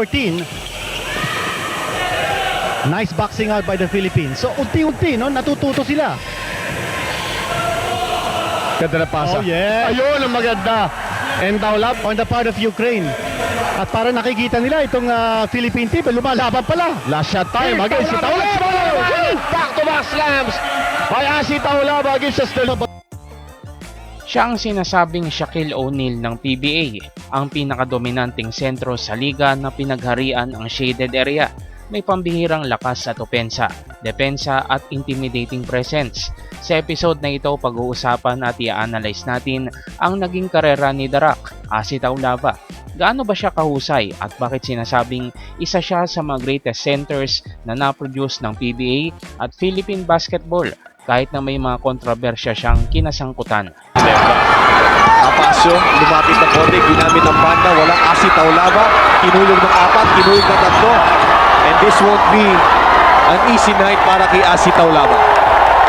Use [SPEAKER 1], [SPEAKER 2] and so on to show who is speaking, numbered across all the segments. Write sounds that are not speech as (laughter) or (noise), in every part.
[SPEAKER 1] 14. Nice boxing out by the Philippines. So unti-unti no, natututo sila.
[SPEAKER 2] Ganda na pasa.
[SPEAKER 1] Oh, yeah.
[SPEAKER 2] Ayun, ang maganda. And Taulab,
[SPEAKER 1] On the part of Ukraine. At para nakikita nila itong ah, Philippine team, eh, lumalaban pala.
[SPEAKER 2] last shot time against si
[SPEAKER 1] Taulab!
[SPEAKER 2] Taulab. Back-to-back slams by Asi Taulab against Estel.
[SPEAKER 3] Siya ang sinasabing Shaquille O'Neal ng PBA, ang pinakadominanting sentro sa liga na pinagharian ang shaded area. May pambihirang lakas at opensa, depensa at intimidating presence. Sa episode na ito, pag-uusapan at i-analyze natin ang naging karera ni Darak, Asi Taulava. Gaano ba siya kahusay at bakit sinasabing isa siya sa mga greatest centers na na-produce ng PBA at Philippine basketball kahit na may mga kontrobersya siyang kinasangkutan.
[SPEAKER 4] Apasyo, lumapit ng konti, ginamit ng banda, walang asi Taulava, kinulog ng apat, kinulog ng tatlo. And this won't be an easy night para kay Asi Taulava.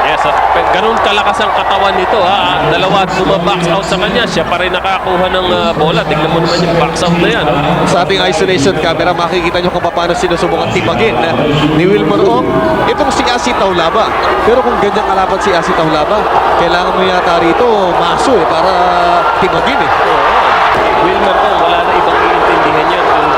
[SPEAKER 5] Yes, at ganun kalakas ang katawan nito ha. Dalawa at box out sa kanya, siya pa rin nakakuha ng ah, bola. Tignan mo naman yung box out na yan. oh.
[SPEAKER 4] Sa ating isolation camera, makikita nyo kung paano sinusubukan tibagin eh, ni Wilmer Ong. Itong si Asi Taulava. Pero kung ganyan kalaban si Asi Taulava, kailangan mo yata rito maso eh, para tibagin eh.
[SPEAKER 5] Wilmer Ong, wala na ibang iintindihan yan kung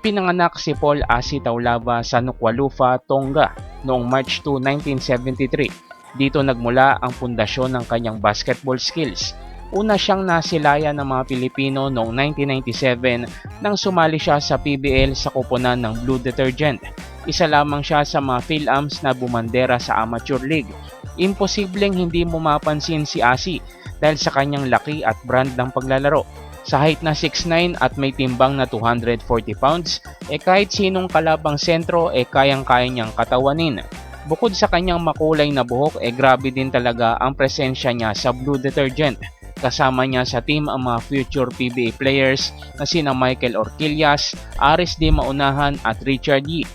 [SPEAKER 3] Ipinanganak si Paul Asi Taulava sa Nukualufa, Tonga noong March 2, 1973. Dito nagmula ang pundasyon ng kanyang basketball skills. Una siyang nasilayan ng mga Pilipino noong 1997 nang sumali siya sa PBL sa kuponan ng Blue Detergent. Isa lamang siya sa mga Phil-Ams na bumandera sa Amateur League. Imposibleng hindi mo mapansin si Asi dahil sa kanyang laki at brand ng paglalaro. Sa height na 6'9 at may timbang na 240 pounds, eh kahit sinong kalabang sentro eh kayang-kaya niyang katawanin. Bukod sa kanyang makulay na buhok, eh grabe din talaga ang presensya niya sa Blue Detergent. Kasama niya sa team ang mga future PBA players na sina Michael Orquillas, Aris Di Maunahan at Richard Yee.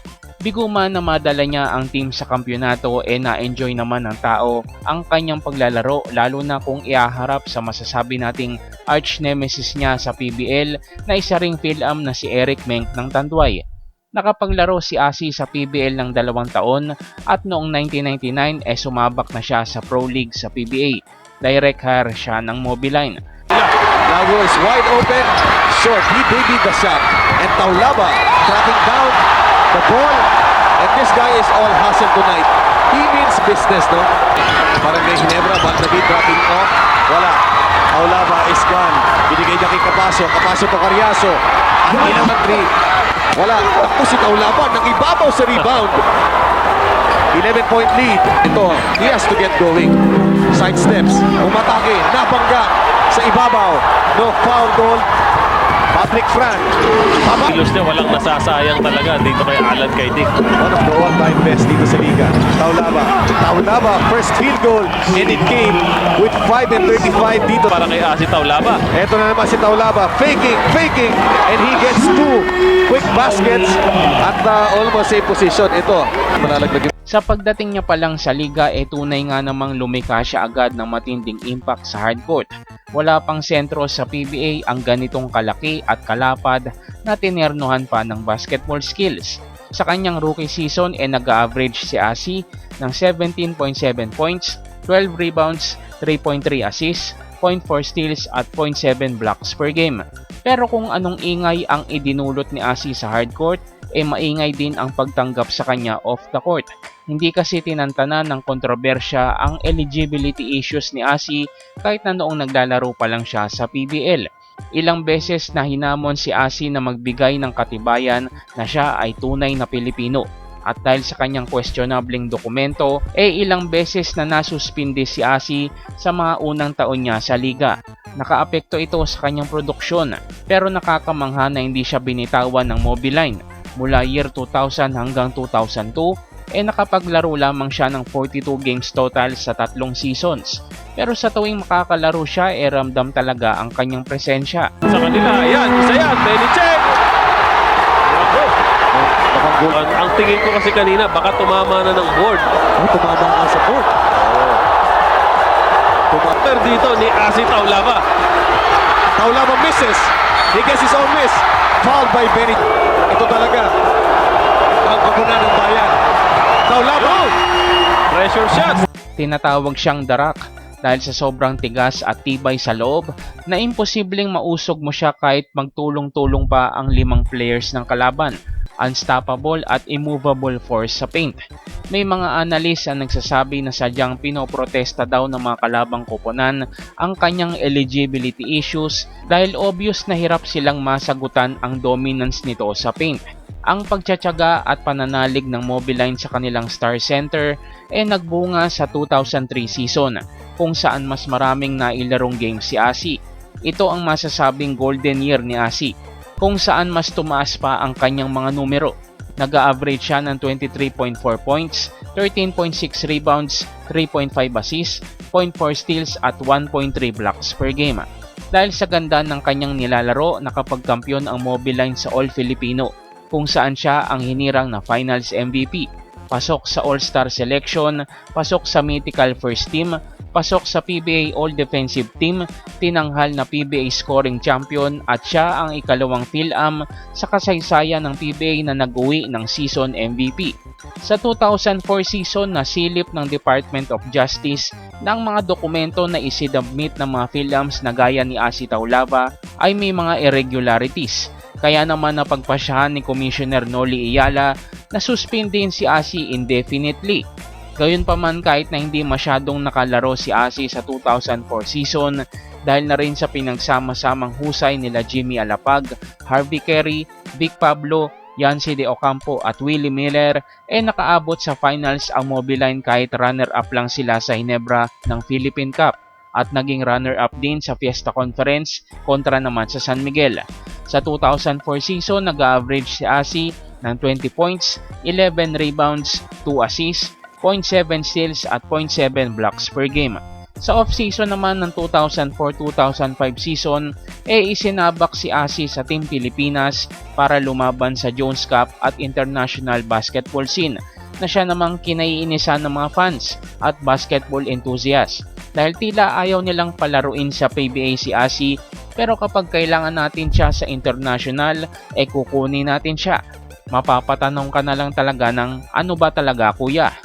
[SPEAKER 3] Bigo man na madala niya ang team sa kampyonato e na-enjoy naman ng tao ang kanyang paglalaro lalo na kung iaharap sa masasabi nating arch nemesis niya sa PBL na isa ring Phil-Am na si Eric Menk ng Tanduay. Nakapaglaro si Asi sa PBL ng dalawang taon at noong 1999 e sumabak na siya sa Pro League sa PBA. Direct hire siya ng Mobiline.
[SPEAKER 4] Lago is wide open. Short. He babied the shot. And Taulaba tracking down the ball. And this guy is all hustle tonight. He means business, no? Parang kay Ginebra, Bagdavid dropping off. Wala. Taulaba is gone. Binigay niya kay Capaso. Capaso to Carriaso. At naman three. Wala. Ako si Taulaba nang ibabaw sa rebound. 11 point lead. Ito, he has to get going. Side steps, umatake, nabangga sa ibabaw. No foul goal. Patrick Fran.
[SPEAKER 5] Kilos niya walang nasasayang talaga dito kay Alan Kaidik.
[SPEAKER 4] One of the all-time best dito sa liga. Taulaba. Taulaba, first field goal. And it came with 5 and 35 dito.
[SPEAKER 5] Para kay Asitaw Laba.
[SPEAKER 4] Ito na naman si Taulaba. Faking, faking. And he gets two quick baskets at uh, almost safe position. Ito, malalaglag
[SPEAKER 3] Sa pagdating niya pa lang sa liga, e tunay nga namang lumika siya agad ng matinding impact sa hardcourt. Wala pang sentro sa PBA ang ganitong kalaki at kalapad na tinernuhan pa ng basketball skills. Sa kanyang rookie season, e nag-average si Asi ng 17.7 points, 12 rebounds, 3.3 assists, 0.4 steals at 0.7 blocks per game. Pero kung anong ingay ang idinulot ni Asi sa hardcourt, e maingay din ang pagtanggap sa kanya off the court. Hindi kasi tinantanan ng kontrobersya ang eligibility issues ni Asi kahit na noong naglalaro pa lang siya sa PBL. Ilang beses na hinamon si Asi na magbigay ng katibayan na siya ay tunay na Pilipino. At dahil sa kanyang questionableng dokumento, eh ilang beses na nasuspindi si Asi sa mga unang taon niya sa liga. Nakaapekto ito sa kanyang produksyon pero nakakamangha na hindi siya binitawan ng Mobiline. Mula year 2000 hanggang 2002, eh nakapaglaro lamang siya ng 42 games total sa tatlong seasons. Pero sa tuwing makakalaro siya, eh ramdam talaga ang kanyang presensya.
[SPEAKER 5] Sa kanila, ayan, isa yan, Benicek! Ako,
[SPEAKER 4] goal.
[SPEAKER 5] ang, ang tingin ko kasi kanina, baka tumama na ng board.
[SPEAKER 4] Oh, tumama nga sa board.
[SPEAKER 5] Pero dito ni Asi Taulava.
[SPEAKER 4] Taulaba misses. He gets his own miss. Fouled by Benny. Ito talaga ang kapunan ng bayan. Taulaba.
[SPEAKER 5] Pressure shots.
[SPEAKER 3] Tinatawag siyang darak dahil sa sobrang tigas at tibay sa loob na imposibleng mausog mo siya kahit magtulong-tulong pa ang limang players ng kalaban. Unstoppable at immovable force sa paint. May mga analyst ang nagsasabi na sadyang pinoprotesta daw ng mga kalabang koponan ang kanyang eligibility issues dahil obvious na hirap silang masagutan ang dominance nito sa paint. Ang pagtsatsaga at pananalig ng Mobiline sa kanilang star center ay nagbunga sa 2003 season kung saan mas maraming nailarong games si Asi. Ito ang masasabing golden year ni Asi kung saan mas tumaas pa ang kanyang mga numero. Nag-average siya ng 23.4 points, 13.6 rebounds, 3.5 assists, 0.4 steals at 1.3 blocks per game. Dahil sa ganda ng kanyang nilalaro, nakapagkampiyon ang Mobiline sa All Filipino kung saan siya ang hinirang na Finals MVP. Pasok sa All-Star selection, pasok sa Mythical First Team, pasok sa PBA All-Defensive Team, tinanghal na PBA Scoring Champion at siya ang ikalawang PhilAm sa kasaysayan ng PBA na nag-uwi ng season MVP. Sa 2004 season na silip ng Department of Justice ng mga dokumento na isinabmit ng mga PhilAms na gaya ni Asi Taulava ay may mga irregularities. Kaya naman napagpasyahan ni Commissioner Noli Iyala na suspindihin si Asi indefinitely. Gayunpaman kahit na hindi masyadong nakalaro si Asi sa 2004 season dahil na rin sa pinagsama-samang husay nila Jimmy Alapag, Harvey Carey, Vic Pablo, Yancy De Ocampo at Willie Miller eh nakaabot sa finals ang Mobiline kahit runner-up lang sila sa Hinebra ng Philippine Cup at naging runner-up din sa Fiesta Conference kontra naman sa San Miguel. Sa 2004 season, nag-average si Asi ng 20 points, 11 rebounds, 2 assists, 0.7 steals at 0.7 blocks per game. Sa off-season naman ng 2004-2005 season, eh isinabak si Asi sa Team Pilipinas para lumaban sa Jones Cup at international basketball scene na siya namang kinaiinisan ng mga fans at basketball enthusiasts dahil tila ayaw nilang palaruin sa PBA si Asi pero kapag kailangan natin siya sa international, eh kukunin natin siya. Mapapatanong ka na lang talaga ng ano ba talaga kuya?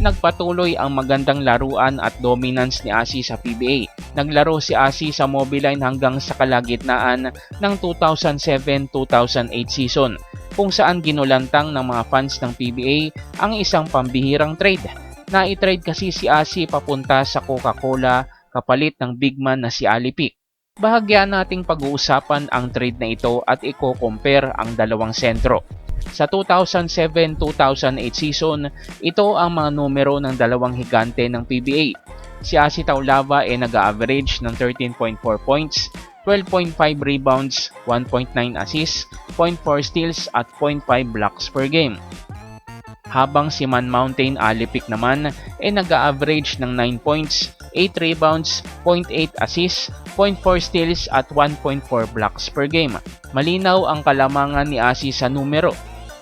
[SPEAKER 3] Nagpatuloy ang magandang laruan at dominance ni Asi sa PBA. Naglaro si Asi sa Mobiline hanggang sa kalagitnaan ng 2007-2008 season kung saan ginulantang ng mga fans ng PBA ang isang pambihirang trade. Na-trade kasi si Asi papunta sa Coca-Cola kapalit ng big man na si Alipik. Bahagya nating pag-uusapan ang trade na ito at i-compare ang dalawang sentro. Sa 2007-2008 season, ito ang mga numero ng dalawang higante ng PBA. Si Asi Taulava ay nag-average ng 13.4 points, 12.5 rebounds, 1.9 assists, 0.4 steals at 0.5 blocks per game. Habang si Man Mountain Alipik naman ay nag-average ng 9 points, 8 rebounds, 0.8 assists, 0.4 steals at 1.4 blocks per game. Malinaw ang kalamangan ni Asi sa numero.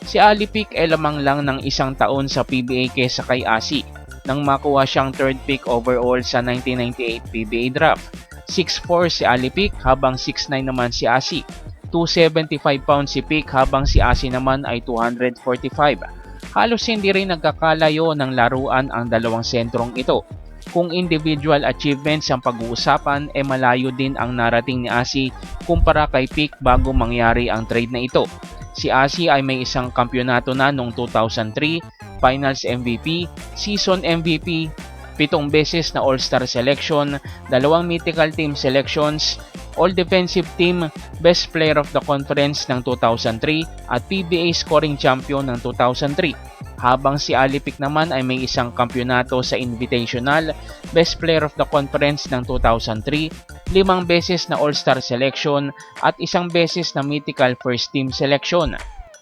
[SPEAKER 3] Si Alipik ay lamang lang ng isang taon sa PBA kesa kay Asi nang makuha siyang third pick overall sa 1998 PBA draft. 6'4 si Alipik habang 6'9 naman si Asi. 275 pounds si Pick habang si Asi naman ay 245. Halos hindi rin nagkakalayo ng laruan ang dalawang sentrong ito. Kung individual achievements ang pag-uusapan, e malayo din ang narating ni Asi kumpara kay Pick bago mangyari ang trade na ito. Si Asi ay may isang kampyonato na noong 2003, Finals MVP, Season MVP, pitong beses na All-Star selection, dalawang mythical team selections, All-Defensive Team, Best Player of the Conference ng 2003 at PBA Scoring Champion ng 2003. Habang si Alipik naman ay may isang kampyonato sa Invitational, Best Player of the Conference ng 2003, limang beses na All-Star Selection at isang beses na Mythical First Team Selection.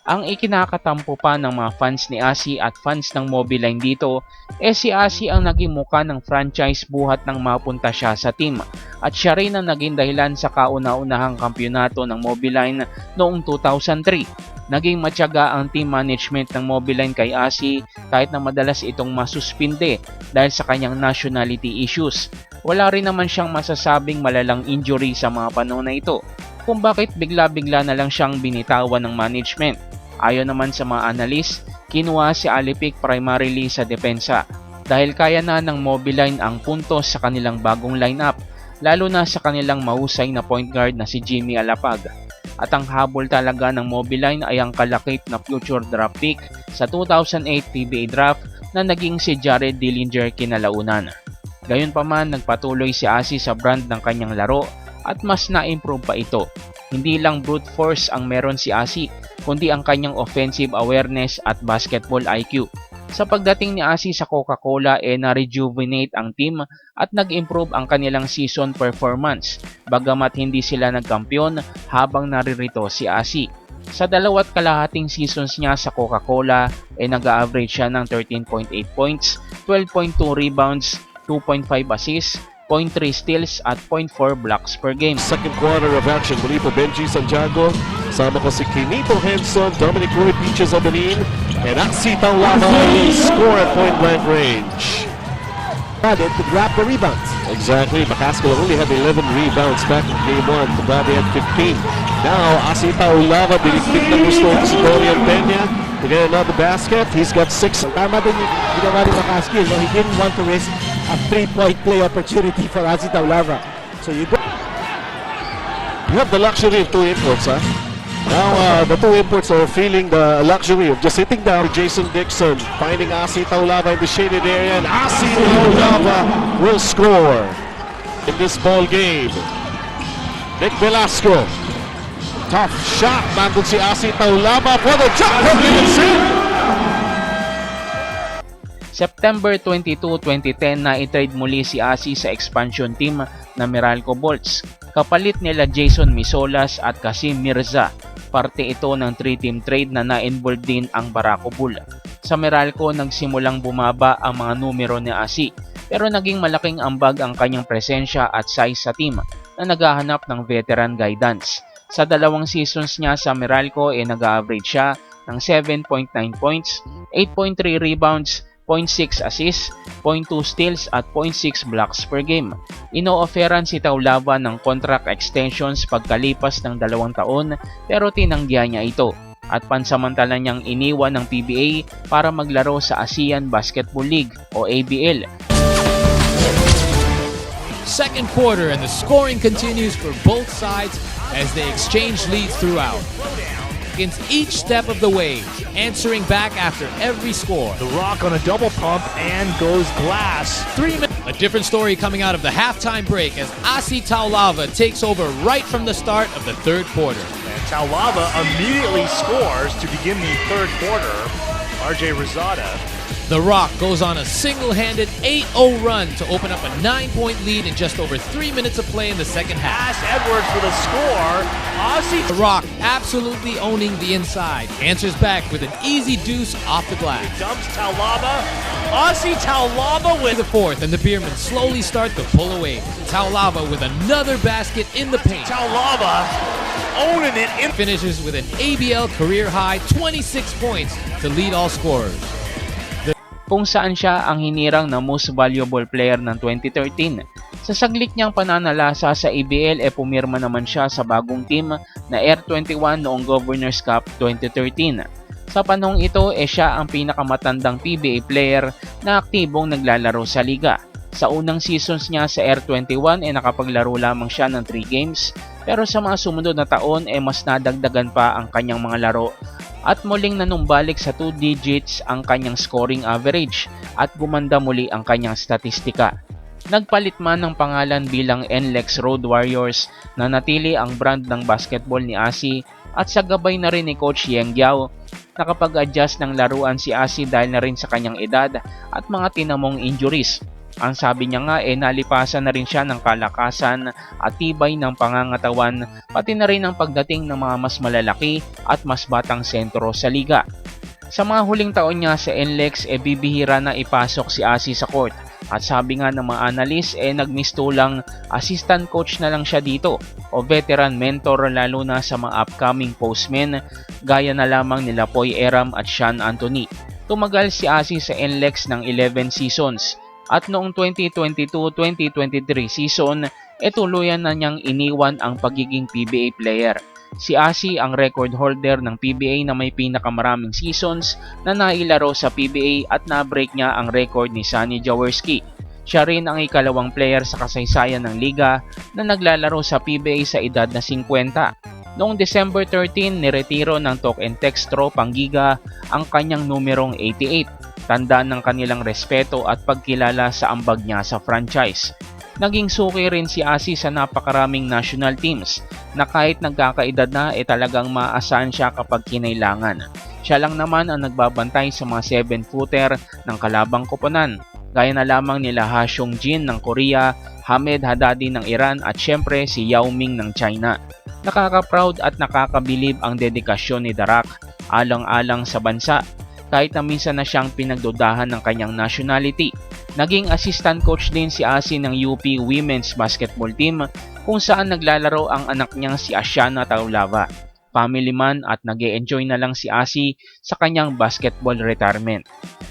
[SPEAKER 3] Ang ikinakatampo pa ng mga fans ni Asi at fans ng Mobiline dito, eh si Asi ang naging muka ng franchise buhat nang mapunta siya sa team. At siya rin ang naging dahilan sa kauna-unahang kampyonato ng Mobiline noong 2003. Naging matyaga ang team management ng Mobiline kay Asi kahit na madalas itong masuspinde dahil sa kanyang nationality issues. wala rin naman siyang masasabing malalang injury sa mga panahon na ito kung bakit bigla-bigla na lang siyang binitawan ng management. Ayon naman sa mga analyst, kinuha si Alipik primarily sa depensa dahil kaya na ng Mobiline ang puntos sa kanilang bagong lineup lalo na sa kanilang mahusay na point guard na si Jimmy Alapag. At ang habol talaga ng Mobiline ay ang kalakip na future draft pick sa 2008 PBA draft na naging si Jared Dillinger kinalaunan. Gayunpaman, nagpatuloy si Asi sa brand ng kanyang laro at mas na-improve pa ito. Hindi lang brute force ang meron si Asi, kundi ang kanyang offensive awareness at basketball IQ. Sa pagdating ni Asi sa Coca-Cola e na-rejuvenate ang team at nag-improve ang kanilang season performance bagamat hindi sila nagkampiyon habang naririto si Asi. Sa dalawat kalahating seasons niya sa Coca-Cola ay nag-average siya ng 13.8 points, 12.2 rebounds, 2.5 assists, 0.3 steals at 0.4 blocks per game.
[SPEAKER 6] Second quarter of action. Muli po Benji Santiago. Sama ko si Kinito Henson, Dominic Roy Peaches Obenin, and Axie Taulava will score at point blank range.
[SPEAKER 7] It to grab the rebounds.
[SPEAKER 6] Exactly. Macascal only had 11 rebounds back in game 1. Mabade had 15. Now, Axie Taulava, diniktik na gusto si Dorian Peña to get another basket. He's got six.
[SPEAKER 7] Tama din yung ginawa ni Makaskil. Eh, no? He didn't want to risk a three-point play opportunity for Azi Taulava. So you go.
[SPEAKER 6] You have the luxury of two imports, huh? Now, uh, the two imports are feeling the luxury of just sitting down. Jason Dixon finding Asi Taulava in the shaded area, and Asi Taulava will score in this ball game. Nick Velasco. Tough shot. Nandun si Asi Taulava for the jump hook. It's in.
[SPEAKER 3] September 22, 2010 na i-trade muli si Asi sa expansion team na Meralco Bolts. Kapalit nila Jason Misolas at Kasim Mirza. Parte ito ng 3-team trade na na-involve din ang Barako Bull. Sa Meralco nagsimulang bumaba ang mga numero ni Asi pero naging malaking ambag ang kanyang presensya at size sa team na naghahanap ng veteran guidance. Sa dalawang seasons niya sa Meralco ay nag-average siya ng 7.9 points, 8.3 rebounds, 0.6 assists, 0.2 steals at 0.6 blocks per game. Ino-offeran si Taulava ng contract extensions pagkalipas ng dalawang taon pero tinanggihan niya ito at pansamantala niyang iniwan ng PBA para maglaro sa ASEAN Basketball League o ABL
[SPEAKER 8] Second quarter, and the scoring continues for both sides as they exchange leads throughout. Against each step of the way, answering back after every score.
[SPEAKER 9] The Rock on a double pump and goes glass.
[SPEAKER 8] Three minutes. A different story coming out of the halftime break as Asi Taulava takes over right from the start of the third quarter.
[SPEAKER 9] And Taulava immediately scores to begin the third quarter. RJ Rosada.
[SPEAKER 8] The Rock goes on a single-handed 8-0 run to open up a 9-point lead in just over 3 minutes of play in the second half.
[SPEAKER 9] Pass Edwards with a score. Ozzy
[SPEAKER 8] The Rock absolutely owning the inside. Answers back with an easy deuce off the glass.
[SPEAKER 9] dumps Taulava. Ozzy Taulava
[SPEAKER 8] To
[SPEAKER 9] with
[SPEAKER 8] the fourth, and the Beermen slowly start to pull away. Taulava with another basket in the paint.
[SPEAKER 9] Taulava owning it in
[SPEAKER 8] Finishes with an ABL career high 26 points to lead all scorers.
[SPEAKER 3] Kung saan siya ang hinirang na most valuable player ng 2013. Sa saglit niyang pananalasa sa ABL e pumirma naman siya sa bagong team na Air 21 noong Governors Cup 2013. Sa panahong ito e siya ang pinakamatandang PBA player na aktibong naglalaro sa liga. Sa unang seasons niya sa Air 21 e nakapaglaro lamang siya ng 3 games pero sa mga sumunod na taon e mas nadagdagan pa ang kanyang mga laro at muling nanumbalik sa 2 digits ang kanyang scoring average at gumanda muli ang kanyang statistika. Nagpalit man ng pangalan bilang NLEX Road Warriors na natili ang brand ng basketball ni Asi at sa gabay na rin ni Coach Yeng Giao, nakapag-adjust ng laruan si Asi dahil na rin sa kanyang edad at mga tinamong injuries. Ang sabi niya nga eh nalipasan na rin siya ng kalakasan at tibay ng pangangatawan pati na rin ang pagdating ng mga mas malalaki at mas batang sentro sa liga. Sa mga huling taon niya sa NLEX e bibihira na ipasok si Asi sa court at sabi nga ng mga analyst eh nagmisto lang assistant coach na lang siya dito o veteran mentor lalo na sa mga upcoming postmen gaya na lamang nila Poy Eram at Sean Anthony. Tumagal si Asi sa NLEX ng 11 seasons At noong 2022-2023 season, e tuluyan na niyang iniwan ang pagiging PBA player. Si Asi ang record holder ng PBA na may pinakamaraming seasons na nailaro sa PBA at na-break niya ang record ni Sunny Jaworski. Siya rin ang ikalawang player sa kasaysayan ng liga na naglalaro sa PBA sa edad na 50. Noong December 13, niretiro ng Talk and Text Tropang Giga ang kanyang numerong 88, tanda ng kanilang respeto at pagkilala sa ambag niya sa franchise. Naging suki rin si Asi sa napakaraming national teams na kahit nagkakaedad na e talagang maasahan siya kapag kinailangan. Siya lang naman ang nagbabantay sa mga 7-footer ng kalabang koponan, gaya na lamang nila Ha Jin ng Korea, Hamed Haddadi ng Iran at syempre si Yao Ming ng China. Nakaka-proud at nakakabilib ang dedikasyon ni Darak alang-alang sa bansa kahit na minsan na siyang pinagdudahan ng kanyang nationality. Naging assistant coach din si Asi ng UP Women's Basketball Team kung saan naglalaro ang anak niyang si Asiana Taulava. Family man at nag enjoy na lang si Asi sa kanyang basketball retirement.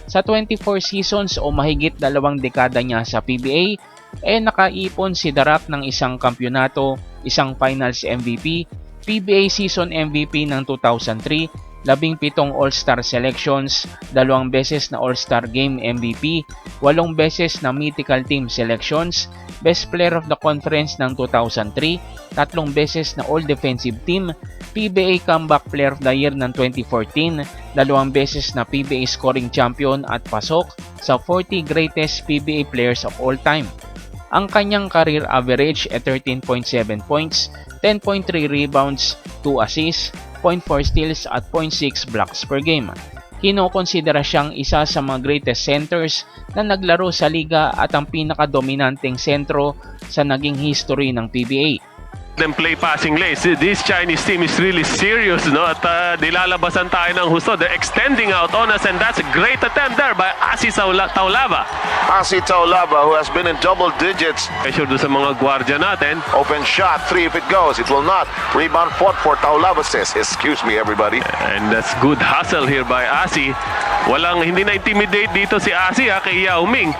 [SPEAKER 3] Sa 24 seasons o mahigit dalawang dekada niya sa PBA, eh nakaipon si Darak ng isang kampyonato, isang finals MVP, PBA season MVP ng 2003, labing pitong All-Star selections, dalawang beses na All-Star Game MVP, walong beses na Mythical Team selections, Best Player of the Conference ng 2003, tatlong beses na All-Defensive Team, PBA Comeback Player of the Year ng 2014, dalawang beses na PBA Scoring Champion at pasok sa 40 Greatest PBA Players of All Time. Ang kanyang career average ay 13.7 points, 10.3 rebounds, 2 assists, 0.4 steals at 0.6 blocks per game. Kinokonsidera siyang isa sa mga greatest centers na naglaro sa liga at ang pinakadominanteng sentro sa naging history ng PBA.
[SPEAKER 5] Them play passing lanes. This Chinese team is really serious, no? At uh, nilalabasan tayo ng husto. They're extending out on us and that's a great attempt there by Asi Taula- Taulava.
[SPEAKER 2] Asi Taulaba, who has been in double digits.
[SPEAKER 5] Pressure doon sa mga gwardya natin.
[SPEAKER 2] Open shot, three if it goes. It will not. Rebound fought for Taulaba says. Excuse me, everybody.
[SPEAKER 5] And that's good hustle here by Asi. Walang, hindi na-intimidate dito si Asi ha, kay Yao Ming.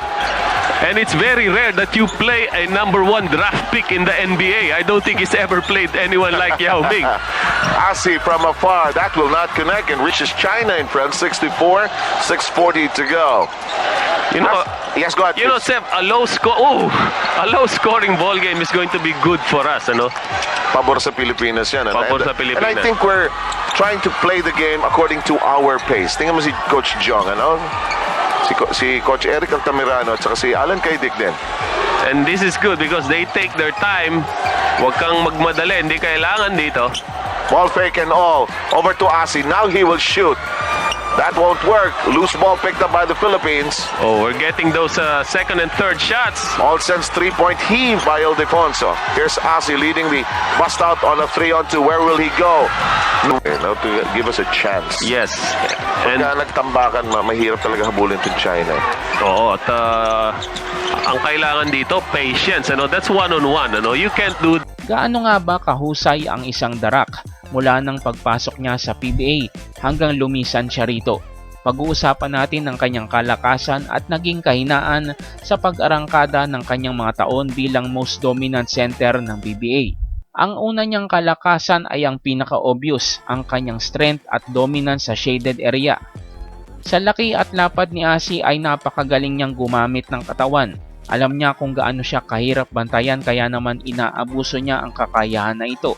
[SPEAKER 5] And it's very rare that you play a number one draft pick in the NBA. I don't think he's ever played anyone like Yao Ming. (laughs)
[SPEAKER 2] I see from afar. That will not connect and reaches China in front. 64, 640 to go.
[SPEAKER 5] You know,
[SPEAKER 2] Yes, go ahead.
[SPEAKER 5] you know. Seth, a low score, oh, a low scoring ball game is going to be good for us, ano?
[SPEAKER 2] Pabor sa Pilipinas yan. And-
[SPEAKER 5] Pabor
[SPEAKER 2] and-
[SPEAKER 5] sa Pilipinas.
[SPEAKER 2] And I think we're trying to play the game according to our pace. Tingnan mo si Coach Jong, ano? Si, si Coach Eric Altamirano at saka si Alan Kaidik din.
[SPEAKER 5] And this is good because they take their time. Huwag kang magmadali, hindi kailangan dito.
[SPEAKER 2] Ball fake and all. Over to Asi. Now he will shoot. That won't work. Loose ball picked up by the Philippines.
[SPEAKER 5] Oh, we're getting those uh, second and third shots.
[SPEAKER 2] All sense three-point heave by Ildefonso. Here's Asi leading the bust out on a three-on-two. Where will he go? Okay, now to give us a chance.
[SPEAKER 5] Yes. And
[SPEAKER 2] Pagka nagtambakan, ma- mahirap talaga habulin to China.
[SPEAKER 5] Oo, at uh, ang kailangan dito, patience. Ano? That's one-on-one. Ano? You can't do
[SPEAKER 3] Gaano nga ba kahusay ang isang darak mula ng pagpasok niya sa PBA hanggang lumisan siya rito? Pag-uusapan natin ang kanyang kalakasan at naging kahinaan sa pag-arangkada ng kanyang mga taon bilang most dominant center ng PBA. Ang una niyang kalakasan ay ang pinaka-obvious, ang kanyang strength at dominance sa shaded area. Sa laki at lapad ni Asi ay napakagaling niyang gumamit ng katawan. Alam niya kung gaano siya kahirap bantayan kaya naman inaabuso niya ang kakayahan na ito.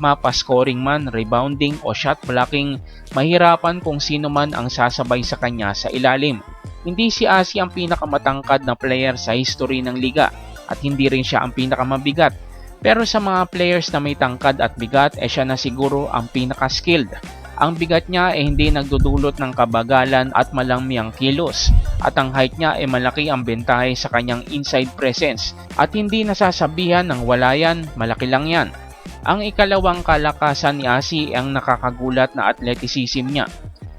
[SPEAKER 3] Mapa scoring man, rebounding o shot blocking, mahirapan kung sino man ang sasabay sa kanya sa ilalim. Hindi si Asi ang pinakamatangkad na player sa history ng liga at hindi rin siya ang pinakamabigat. Pero sa mga players na may tangkad at bigat, eh siya na siguro ang pinaka-skilled. Ang bigat niya ay hindi nagdudulot ng kabagalan at malangmiyang kilos at ang height niya ay malaki ang bentahe sa kanyang inside presence at hindi nasasabihan ng wala yan, malaki lang yan. Ang ikalawang kalakasan ni Asi ang nakakagulat na athleticism niya.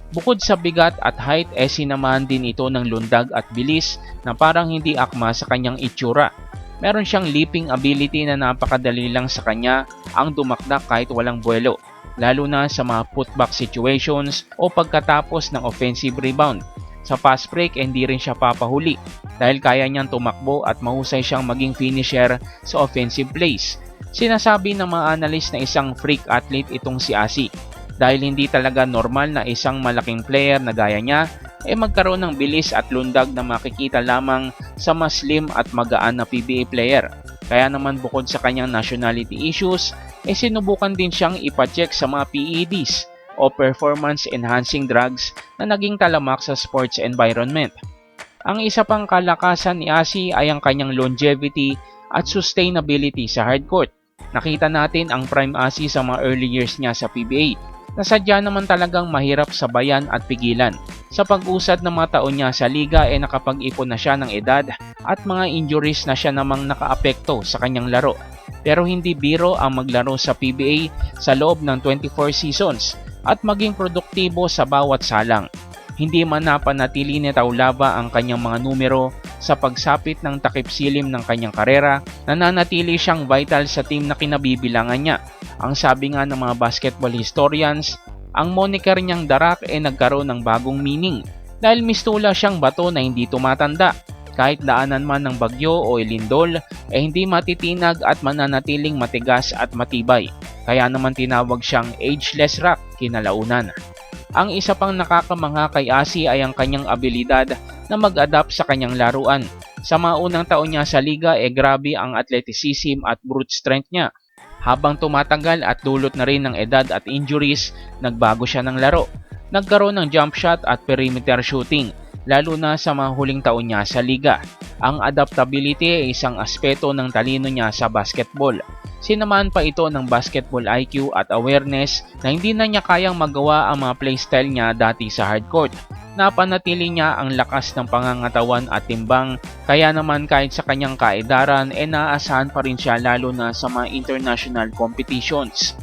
[SPEAKER 3] Bukod sa bigat at height ay sinamahan din ito ng lundag at bilis na parang hindi akma sa kanyang itsura. Meron siyang leaping ability na napakadali lang sa kanya ang dumakdak kahit walang buwelo lalo na sa mga putback situations o pagkatapos ng offensive rebound. Sa fast break, eh, hindi rin siya papahuli dahil kaya niyang tumakbo at mahusay siyang maging finisher sa offensive plays. Sinasabi ng mga analyst na isang freak athlete itong si Asi dahil hindi talaga normal na isang malaking player na gaya niya ay magkaroon ng bilis at lundag na makikita lamang sa mas slim at magaan na PBA player. Kaya naman bukod sa kanyang nationality issues, ay sinubukan din siyang ipacheck sa mga PEDs o performance enhancing drugs na naging talamak sa sports environment. Ang isa pang kalakasan ni Asi ay ang kanyang longevity at sustainability sa hardcourt. Nakita natin ang prime Asi sa mga early years niya sa PBA na sadya naman talagang mahirap sabayan at pigilan. Sa pag-usad ng mga taon niya sa liga ay nakapag-ipon na siya ng edad at mga injuries na siya namang nakaapekto sa kanyang laro. Pero hindi biro ang maglaro sa PBA sa loob ng 24 seasons at maging produktibo sa bawat salang. Hindi man napanatili ni Taulava ang kanyang mga numero sa pagsapit ng takip silim ng kanyang karera, nananatili siyang vital sa team na kinabibilangan niya. Ang sabi nga ng mga basketball historians, ang moniker niyang darak ay nagkaroon ng bagong meaning dahil mistula siyang bato na hindi tumatanda. Kahit daanan man ng bagyo o ilindol, ay hindi matitinag at mananatiling matigas at matibay. Kaya naman tinawag siyang ageless rock kinalaunan. Ang isa pang nakakamangha kay Asi ay ang kanyang abilidad na mag-adapt sa kanyang laruan. Sa mga unang taon niya sa liga ay grabe ang athleticism at brute strength niya. Habang tumatagal at dulot na rin ng edad at injuries, nagbago siya ng laro. Nagkaroon ng jump shot at perimeter shooting, lalo na sa mga huling taon niya sa liga. Ang adaptability ay isang aspeto ng talino niya sa basketball. Sinamaan pa ito ng basketball IQ at awareness na hindi na niya kayang magawa ang mga playstyle niya dati sa hardcourt. Napanatili niya ang lakas ng pangangatawan at timbang kaya naman kahit sa kanyang kaedaran e naaasahan pa rin siya lalo na sa mga international competitions.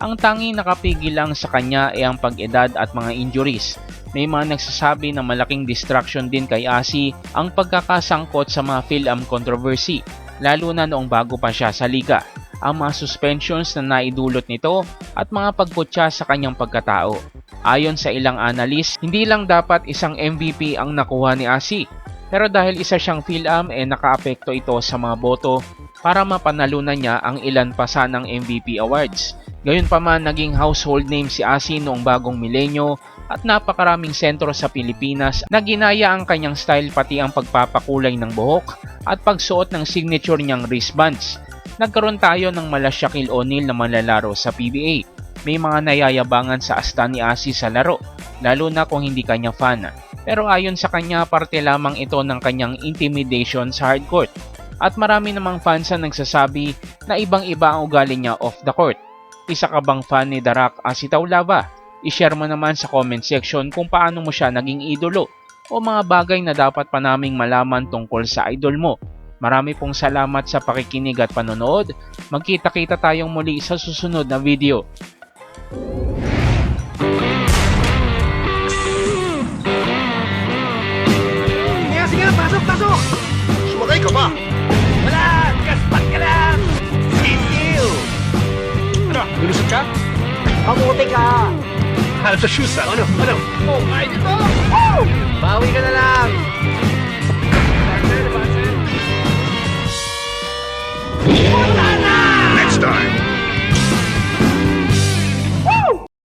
[SPEAKER 3] Ang tanging nakapigil lang sa kanya ay ang pag-edad at mga injuries. May mga nagsasabi na malaking distraction din kay Asi ang pagkakasangkot sa mga Phil-Am controversy, lalo na noong bago pa siya sa liga ang mga suspensions na naidulot nito at mga pagputya sa kanyang pagkatao. Ayon sa ilang analyst, hindi lang dapat isang MVP ang nakuha ni Asi, pero dahil isa siyang PhilAm eh nakaapekto ito sa mga boto para mapanalunan niya ang ilan pa sanang MVP awards. Gayunpaman naging household name si Asi noong bagong milenyo at napakaraming sentro sa Pilipinas na ginaya ang kanyang style pati ang pagpapakulay ng buhok at pagsuot ng signature niyang wristbands nagkaroon tayo ng mala Shaquille O'Neal na manlalaro sa PBA. May mga nayayabangan sa asta ni Asi sa laro, lalo na kung hindi kanya fan. Pero ayon sa kanya, parte lamang ito ng kanyang intimidation sa hardcourt. At marami namang fans ang nagsasabi na ibang-iba ang ugali niya off the court. Isa ka bang fan ni Darak Asi Taulava? I-share mo naman sa comment section kung paano mo siya naging idolo o mga bagay na dapat pa naming malaman tungkol sa idol mo. Marami pong salamat sa pakikinig at panonood. Magkita-kita tayong muli sa susunod na video.
[SPEAKER 2] Sumakay ka ba?
[SPEAKER 9] Ano? Lulusot ka?
[SPEAKER 10] Mabuti ka!
[SPEAKER 9] Hanap sa shoes ah. Ano? Ano?
[SPEAKER 10] Oh, ay dito! Bawi ka na lang!
[SPEAKER 9] Bartender, bartender.